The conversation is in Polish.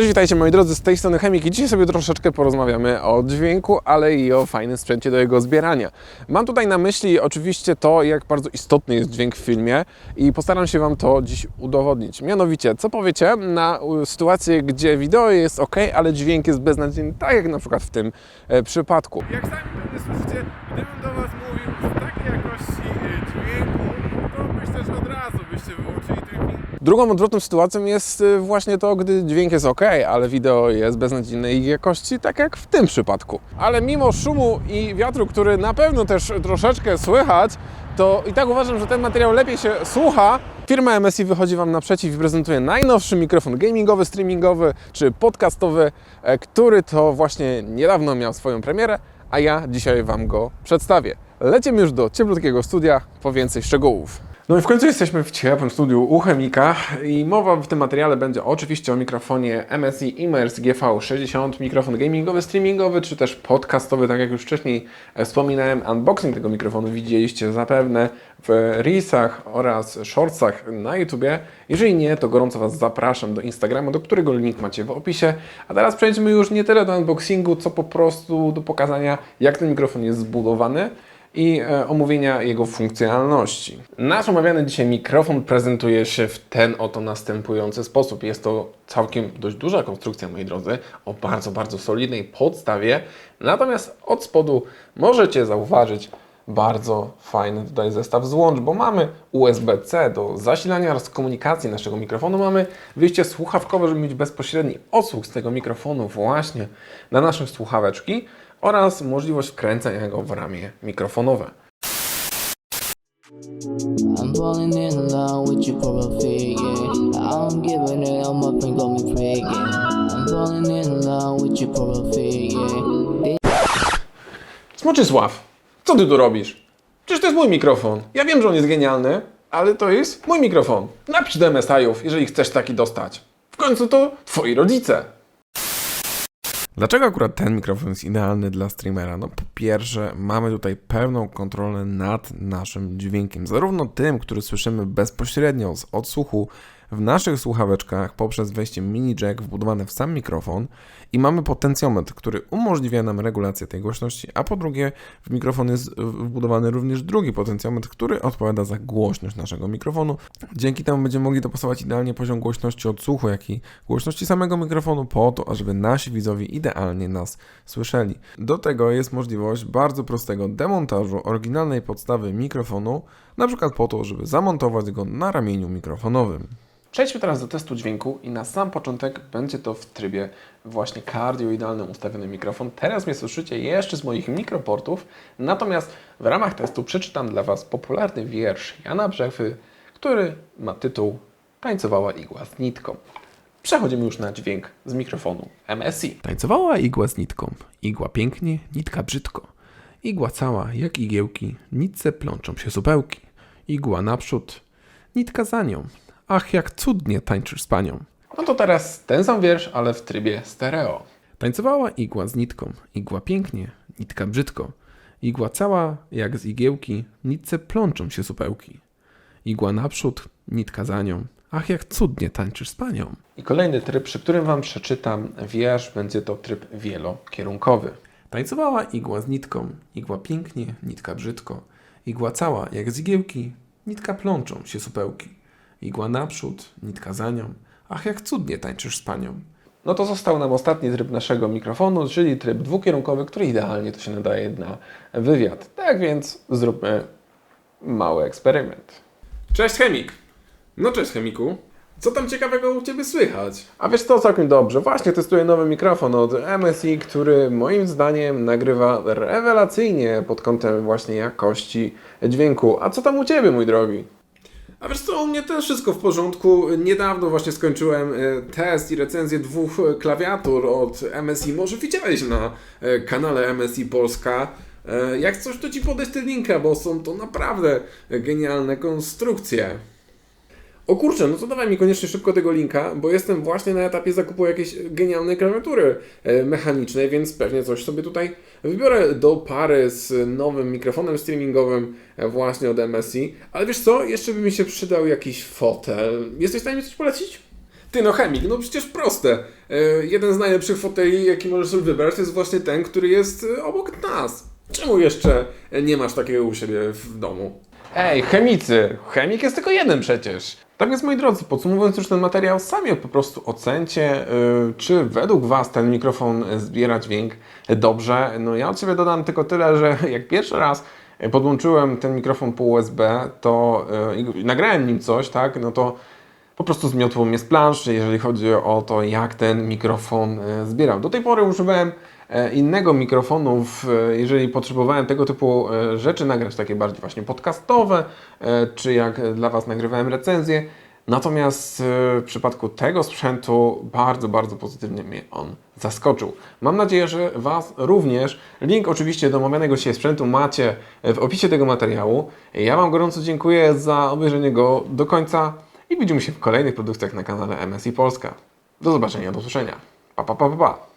Cześć, witajcie moi drodzy, z tej strony Chemik i dzisiaj sobie troszeczkę porozmawiamy o dźwięku, ale i o fajnym sprzęcie do jego zbierania. Mam tutaj na myśli oczywiście to, jak bardzo istotny jest dźwięk w filmie i postaram się Wam to dziś udowodnić. Mianowicie, co powiecie na sytuację, gdzie wideo jest ok, ale dźwięk jest beznadziejny, tak jak na przykład w tym e, przypadku. Jak sami pewnie słyszycie, gdybym do Was mówił w takiej jakości y, dźwięku, to myślę, że razu byście wyłączyli tripping. Drugą odwrotną sytuacją jest y, właśnie to, gdy dźwięk jest ok, ale wideo jest beznadziejnej jakości, tak jak w tym przypadku. Ale mimo szumu i wiatru, który na pewno też troszeczkę słychać, to i tak uważam, że ten materiał lepiej się słucha. Firma MSI wychodzi Wam naprzeciw i prezentuje najnowszy mikrofon gamingowy, streamingowy czy podcastowy, e, który to właśnie niedawno miał swoją premierę, a ja dzisiaj Wam go przedstawię. Lecimy już do cieplutkiego studia po więcej szczegółów. No i w końcu jesteśmy w ciepłym studiu u chemika i mowa w tym materiale będzie oczywiście o mikrofonie MSI Immers GV60, mikrofon gamingowy, streamingowy czy też podcastowy, tak jak już wcześniej e, wspominałem, unboxing tego mikrofonu widzieliście zapewne w Reelsach oraz Shortsach na YouTubie. Jeżeli nie, to gorąco Was zapraszam do Instagrama, do którego link macie w opisie. A teraz przejdźmy już nie tyle do unboxingu, co po prostu do pokazania jak ten mikrofon jest zbudowany i e, omówienia jego funkcjonalności. Nasz omawiany dzisiaj mikrofon prezentuje się w ten oto następujący sposób. Jest to całkiem dość duża konstrukcja, moi drodzy, o bardzo, bardzo solidnej podstawie. Natomiast od spodu możecie zauważyć bardzo fajny tutaj zestaw złącz, bo mamy USB-C do zasilania oraz komunikacji naszego mikrofonu. Mamy wyjście słuchawkowe, żeby mieć bezpośredni odsłuch z tego mikrofonu właśnie na nasze słuchaweczki oraz możliwość wkręcania go w ramię mikrofonowe. Smoczysław, co ty tu robisz? Przecież to jest mój mikrofon. Ja wiem, że on jest genialny, ale to jest mój mikrofon. Napisz do MSI-ów, jeżeli chcesz taki dostać. W końcu to twoi rodzice. Dlaczego akurat ten mikrofon jest idealny dla streamera? No po pierwsze, mamy tutaj pełną kontrolę nad naszym dźwiękiem, zarówno tym, który słyszymy bezpośrednio z odsłuchu w naszych słuchaweczkach poprzez wejście mini jack wbudowany w sam mikrofon i mamy potencjometr, który umożliwia nam regulację tej głośności, a po drugie w mikrofon jest wbudowany również drugi potencjometr, który odpowiada za głośność naszego mikrofonu. Dzięki temu będziemy mogli dopasować idealnie poziom głośności odsłuchu, jak i głośności samego mikrofonu po to, ażeby nasi widzowie idealnie nas słyszeli. Do tego jest możliwość bardzo prostego demontażu oryginalnej podstawy mikrofonu, na przykład po to, żeby zamontować go na ramieniu mikrofonowym. Przejdźmy teraz do testu dźwięku i na sam początek będzie to w trybie właśnie kardioidalny ustawiony mikrofon. Teraz mnie słyszycie jeszcze z moich mikroportów, natomiast w ramach testu przeczytam dla Was popularny wiersz Jana Brzechwy, który ma tytuł Tańcowała igła z nitką. Przechodzimy już na dźwięk z mikrofonu MSI. Tańcowała igła z nitką, igła pięknie, nitka brzydko. Igła cała jak igiełki, nitce plączą się supełki. Igła naprzód, nitka za nią. Ach, jak cudnie tańczysz z panią. No to teraz ten sam wiersz, ale w trybie stereo. Tańcowała igła z nitką, igła pięknie, nitka brzydko. Igła cała jak z igiełki, nitce plączą się supełki. Igła naprzód, nitka za nią. Ach, jak cudnie tańczysz z panią. I kolejny tryb, przy którym Wam przeczytam wiersz, będzie to tryb wielokierunkowy. Tańcowała igła z nitką, igła pięknie, nitka brzydko. Igła cała jak z igiełki, nitka plączą się supełki. Igła naprzód, nitka za nią. Ach, jak cudnie tańczysz z panią. No to został nam ostatni tryb naszego mikrofonu, czyli tryb dwukierunkowy, który idealnie to się nadaje na wywiad. Tak więc zróbmy mały eksperyment. Cześć chemik! No cześć chemiku. Co tam ciekawego u Ciebie słychać? A wiesz co, całkiem dobrze. Właśnie testuję nowy mikrofon od MSI, który moim zdaniem nagrywa rewelacyjnie pod kątem właśnie jakości dźwięku. A co tam u Ciebie, mój drogi? A wiesz co, u mnie też wszystko w porządku. Niedawno właśnie skończyłem e, test i recenzję dwóch e, klawiatur od MSI. Może widziałeś na e, kanale MSI Polska. Jak coś, to Ci podeślę linka, bo są to naprawdę genialne konstrukcje. O kurczę, no to dawaj mi koniecznie szybko tego linka, bo jestem właśnie na etapie zakupu jakiejś genialnej klawiatury e, mechanicznej, więc pewnie coś sobie tutaj wybiorę do pary z nowym mikrofonem streamingowym e, właśnie od MSI. Ale wiesz co, jeszcze by mi się przydał jakiś fotel. Jesteś w stanie mi coś polecić? Ty no chemik, no przecież proste. E, jeden z najlepszych foteli, jaki możesz sobie wybrać, to jest właśnie ten, który jest obok nas. Czemu jeszcze nie masz takiego u siebie w domu? Ej, chemicy! Chemik jest tylko jeden przecież. Tak więc, moi drodzy, podsumowując już ten materiał, sami po prostu ocencie, yy, czy według Was ten mikrofon zbiera dźwięk dobrze. No ja od siebie dodam tylko tyle, że jak pierwszy raz podłączyłem ten mikrofon po USB, to yy, nagrałem nim coś, tak, no to po prostu zmiotło mnie z planszy, jeżeli chodzi o to, jak ten mikrofon e, zbierał. Do tej pory używałem innego mikrofonu, e, jeżeli potrzebowałem tego typu e, rzeczy nagrać, takie bardziej właśnie podcastowe, e, czy jak e, dla Was nagrywałem recenzję. Natomiast e, w przypadku tego sprzętu bardzo, bardzo pozytywnie mnie on zaskoczył. Mam nadzieję, że Was również. Link oczywiście do omawianego dzisiaj sprzętu macie w opisie tego materiału. Ja Wam gorąco dziękuję za obejrzenie go do końca i widzimy się w kolejnych produkcjach na kanale MSI Polska. Do zobaczenia, do usłyszenia. Pa, pa, pa, pa, pa.